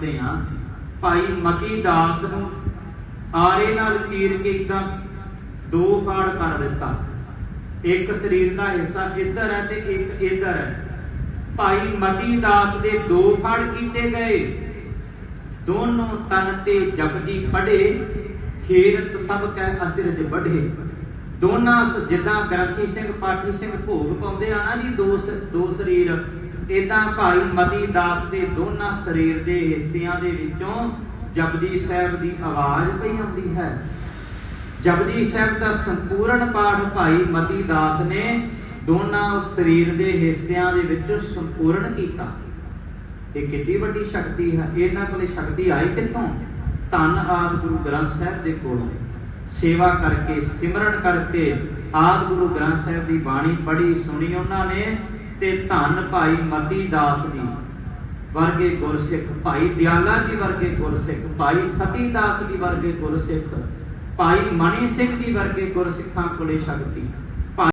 ਕਰਦੇ ਆ ਭਾਈ ਮਤੀ ਦਾਸ ਨੂੰ ਆਰੇ ਨਾਲ ਚੀਰ ਕੇ ਇਦਾਂ ਦੋ ਫਾੜ ਕਰ ਦਿੱਤਾ। ਇੱਕ ਸਰੀਰ ਦਾ ਹਿੱਸਾ ਇੱਧਰ ਹੈ ਤੇ ਇੱਕ ਇੱਧਰ ਹੈ। ਭਾਈ ਮਤੀ ਦਾਸ ਦੇ ਦੋ ਫਾੜ ਕੀਤੇ ਗਏ। ਦੋਨੋਂ ਤਨ ਤੇ ਜਪਜੀ ਪੜੇ ਖੇਰਤ ਸਭ ਕੈ ਅਚਰਜ ਬਢੇ ਦੋਨਾਂ ਜਿੱਦਾਂ ਗ੍ਰੰਥੀ ਸਿੰਘ, ਪਾਠੀ ਸਿੰਘ ਭੋਗ ਪਾਉਂਦੇ ਆ ਨਾ ਜੀ, ਦੋ ਦੋ ਸਰੀਰ। ਇਦਾਂ ਭਾਈ ਮਤੀ ਦਾਸ ਦੇ ਦੋਨਾਂ ਸਰੀਰ ਦੇ ਹਿੱਸਿਆਂ ਦੇ ਵਿੱਚੋਂ ਜਪਜੀ ਸਾਹਿਬ ਦੀ ਆਵਾਜ਼ ਪਈ ਆਉਂਦੀ ਹੈ। ਜਪਜੀ ਸਾਹਿਬ ਦਾ ਸੰਪੂਰਨ ਪਾਠ ਭਾਈ ਮਤੀ ਦਾਸ ਨੇ ਦੋਨਾਂ ਸਰੀਰ ਦੇ ਹਿੱਸਿਆਂ ਦੇ ਵਿੱਚ ਸੰਪੂਰਨ ਕੀਤਾ। ਇਹ ਕਿੰਨੀ ਵੱਡੀ ਸ਼ਕਤੀ ਹੈ। ਇਹਨਾਂ ਕੋਲੇ ਸ਼ਕਤੀ ਆਈ ਕਿੱਥੋਂ? ਧੰਨ ਆਦ ਗੁਰੂ ਗ੍ਰੰਥ ਸਾਹਿਬ ਦੇ ਕੋਲੋਂ। ਸੇਵਾ ਕਰਕੇ ਸਿਮਰਨ ਕਰਕੇ ਆਦ ਗੁਰੂ ਗ੍ਰੰਥ ਸਾਹਿਬ ਦੀ ਬਾਣੀ ਪੜ੍ਹੀ, ਸੁਣੀ ਉਹਨਾਂ ਨੇ। ਤੇ ਧੰਨ ਭਾਈ ਮਤੀ ਦਾਸ ਜੀ। ਵਰਗੇ ਗੁਰਸਿੱਖ ਭਾਈ ਦਿਆਲਾ ਜੀ ਵਰਗੇ ਗੁਰਸਿੱਖ, ਭਾਈ ਸਤੀ ਦਾਸ ਜੀ ਵਰਗੇ ਗੁਰਸਿੱਖ, ਭਾਈ ਮਣੀ ਸਿੰਘ ਜੀ ਵਰਗੇ ਗੁਰਸਿੱਖਾਂ ਕੋਲੇ ਸ਼ਕਤੀ।